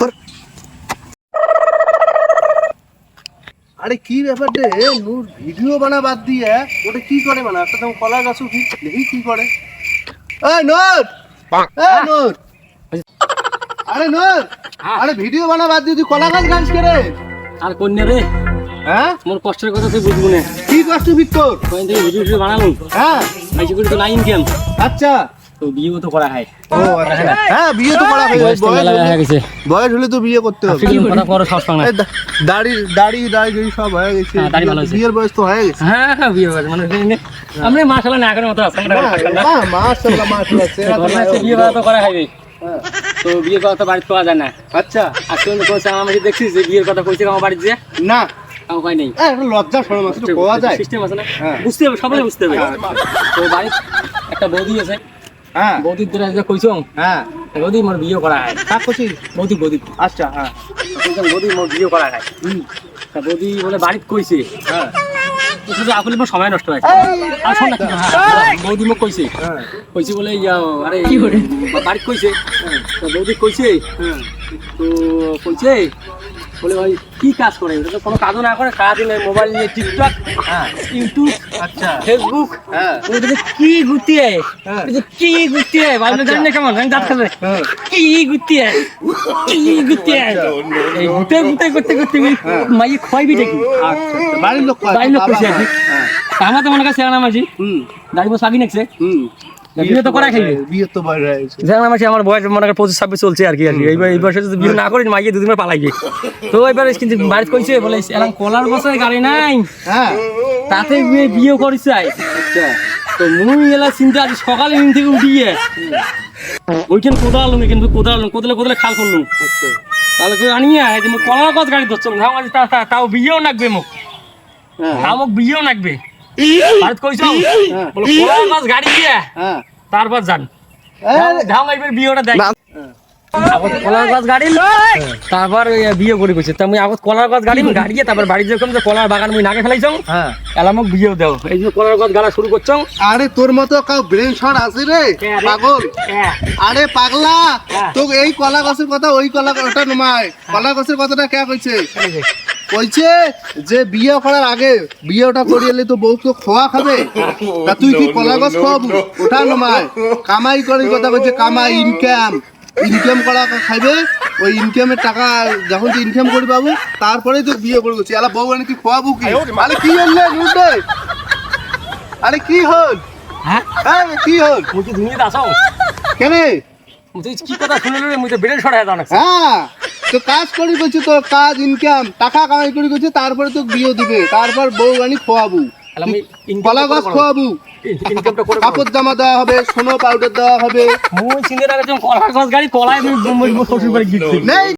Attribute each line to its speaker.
Speaker 1: ধর আরে কি ব্যাপার রে? নূর ভিডিও বানা বাদ দিয়ে ওটা কি করে মানে একটা কলা গাছ উঠি দেখি কি করে। এই নূর! এই নূর! আরে নূর! আরে ভিডিও বানা বাদ দিয়ে তুই কলা গাছ গাছ করে
Speaker 2: আর কন্যা রে?
Speaker 1: হ্যাঁ?
Speaker 2: মোর কষ্টের কথা তুই বুঝব না।
Speaker 1: কি কষ্ট ভিতর
Speaker 2: কয়েন থেকে ভিডিও ভিডিও
Speaker 1: হ্যাঁ।
Speaker 2: করে তো ইনকাম
Speaker 1: আচ্ছা।
Speaker 2: তো বিয়েও তো করা হয়।
Speaker 1: আচ্ছা হ্যাঁ বিয়ে তো করা হয়ে।
Speaker 2: বয়স হয়ে
Speaker 1: বয়স হলে তো বিয়ে করতে হবে।
Speaker 2: কথা
Speaker 1: দাড়ি দাড়ি দাড়ি সব হয়ে গেছে।
Speaker 2: হ্যাঁ, দাড়ি ভালো হয়েছে।
Speaker 1: বিয়ের বয়স তো হয়ে গেছে।
Speaker 2: হ্যাঁ হ্যাঁ বিয়ে হয়ে মানে মতো আছে
Speaker 1: মাশাআল্লাহ, মাশাআল্লাহ, নাই
Speaker 2: বিয়ে তো করা
Speaker 1: হ্যাঁ,
Speaker 2: তো বাড়িতে পাওয়া যায় না।
Speaker 1: আচ্ছা।
Speaker 2: আজকে আমি কইছে আমার দেখছিস যে বিয়ের কথা কইছে আমার বাড়িতে যে?
Speaker 1: না।
Speaker 2: কয় নেই।
Speaker 1: লজ্জা শরম আছে একটু যায়।
Speaker 2: সিস্টেম আছে না?
Speaker 1: হ্যাঁ।
Speaker 2: বুঝতে হবে সবাই বুঝতে হবে। তো বাড়িতে একটা বৌদি আছে।
Speaker 1: হ্যাঁ।
Speaker 2: বৌদির ধরে যে কইছো
Speaker 1: হ্যাঁ।
Speaker 2: বৌদি মোর বিয়ে করা হয়।
Speaker 1: কাক করছি
Speaker 2: বৌদি বৌদি।
Speaker 1: আচ্ছা হ্যাঁ।
Speaker 2: বৌদি মোর বিয়ে করা হয়।
Speaker 1: হুম,
Speaker 2: তা বৌদি বলে বাড়িতে কইছে।
Speaker 1: হ্যাঁ।
Speaker 2: শুধু আসলে মোর সময় নষ্ট হয়েছে। আর শোন না হ্যাঁ, বৌদি মোক কইছে।
Speaker 1: হ্যাঁ।
Speaker 2: কইছে বলে ইয়া আরে কি করে বাড়িতে কইছে। তো বৌদি কইছে
Speaker 1: হ্যাঁ।
Speaker 2: তো কইছে বলে ভাই কি কাজ করে এটা তো কোনো কাজও না করে সারাদিন মোবাইল নিয়ে টিকটক
Speaker 1: হ্যাঁ।
Speaker 2: ইউটিউব
Speaker 1: আচ্ছা।
Speaker 2: ফেসবুক
Speaker 1: হ্যাঁ।
Speaker 2: কি গুতিয়ে
Speaker 1: হ্যাঁ।
Speaker 2: কি গুতিয়ে ভালো জানি না কেমন
Speaker 1: হ্যাঁ।
Speaker 2: কি গুতিয়ে কি গুতিয়ে গুতে গুতে করতে করতে মাই খোয়াইবি দেখি।
Speaker 1: আচ্ছা, বাড়ির লোক কয়?
Speaker 2: বাড়ির লোক কি।
Speaker 1: হ্যাঁ,
Speaker 2: আমার তো মনে কাছে সেরানা মাঝি
Speaker 1: হুম।
Speaker 2: দাড়ি বস আবি নাকছে।
Speaker 1: হুম।
Speaker 2: বিয়ে তো করা খাইবে।
Speaker 1: বিয়ে তো বয়স হয়ে গেছে
Speaker 2: সেরানা মাঝি আমার বয়স মনে কর পঁচিশ ছাব্বিশ চলছে আর কি আর কি। এইবার এই বয়সে যদি বিয়ে না করি মাইয়ে দুদিন পালাইবে। তো এবার কিন্তু বাড়িতে কইছে বলে এরকম কলার বছর গাড়ি নাই।
Speaker 1: হ্যাঁ।
Speaker 2: তাতে বিয়ে বিয়ে করিস তো মুই এলা চিন্তা আজ সকালে নিন থেকে উঠিয়ে ওইখানে কোদাল আলুম কিন্তু কোদাল আলুম কোদালে কোদালে খাল করলুম। তাহলে করে আনিয়ে এই যে কলার গাছ গাড়ি ধরছিলাম তা- তা- তাও বিয়েও নাকবে মোক
Speaker 1: হ্যাঁ।
Speaker 2: তাও মোক বিয়েও নাকবে। কইছ? গাড়ি দিয়ে? তারপর যান।
Speaker 1: এই,
Speaker 2: ধাও বিয়েটা দেখ। কলার গাছ গাড়ি তারপর বিয়ে করে কইছে। তা আগত কলার গাছ গাড়ি গাড়িয়ে তারপর বাড়ি যেরকম যে কলার বাগান মুই ফেলাইছ
Speaker 1: হ্যাঁ।
Speaker 2: এলা মোক বিয়েও দেও। এই যে কলার গাছ গাড়া শুরু করছ।
Speaker 1: আরে তোর মতো কাউ ব্রেন শট আছে রে পাগল।
Speaker 2: হ্যাঁ
Speaker 1: আরে পাগলা। তো এই কলা গাছের কথা ওই কলা নমায় কলা গাছের কথাটা কে কইছে? কইছে যে বিয়ে করার আগে বিয়ে ওটা করিয়ে তো বউ তো খোয়া খাবে। তা তুই কি কলা গাছ খাওয়াবো? ওটা নমায় কামাই করার কথা কইছে কামাই ইনকাম ইনকাম করা খাইবে ওই ইনকামের টাকা যখন তুই ইনকাম করি পাবো তারপরেই তো বিয়ে করে গেছি আলা বউ এনে কি খোয়াবো কি? আরে কি হলে নুটে আরে কি হল?
Speaker 2: হ্যাঁ?
Speaker 1: হ্যাঁ কি হল?
Speaker 2: দুনিয়াতে আসাও
Speaker 1: কেনে?
Speaker 2: তুই কি কথা শুনে রে মুই তো বেড়ে সরাই দাও না
Speaker 1: হ্যাঁ। তো কাজ করি করছে তো কাজ ইনকাম টাকা কামাই করি করছে তারপরে তো বিয়ে দিবে। তারপর বউ আনি খোয়াবো।
Speaker 2: আমি
Speaker 1: কলা গাছ খোয়াবু। কাপড় জামা দেওয়া হবে সোনো পাউডার দেওয়া হবে।
Speaker 2: মুই চিন্তা রাখছি কলার গাছ গাড়ি কলাই শ্বশুর বাড়ি
Speaker 1: নেই।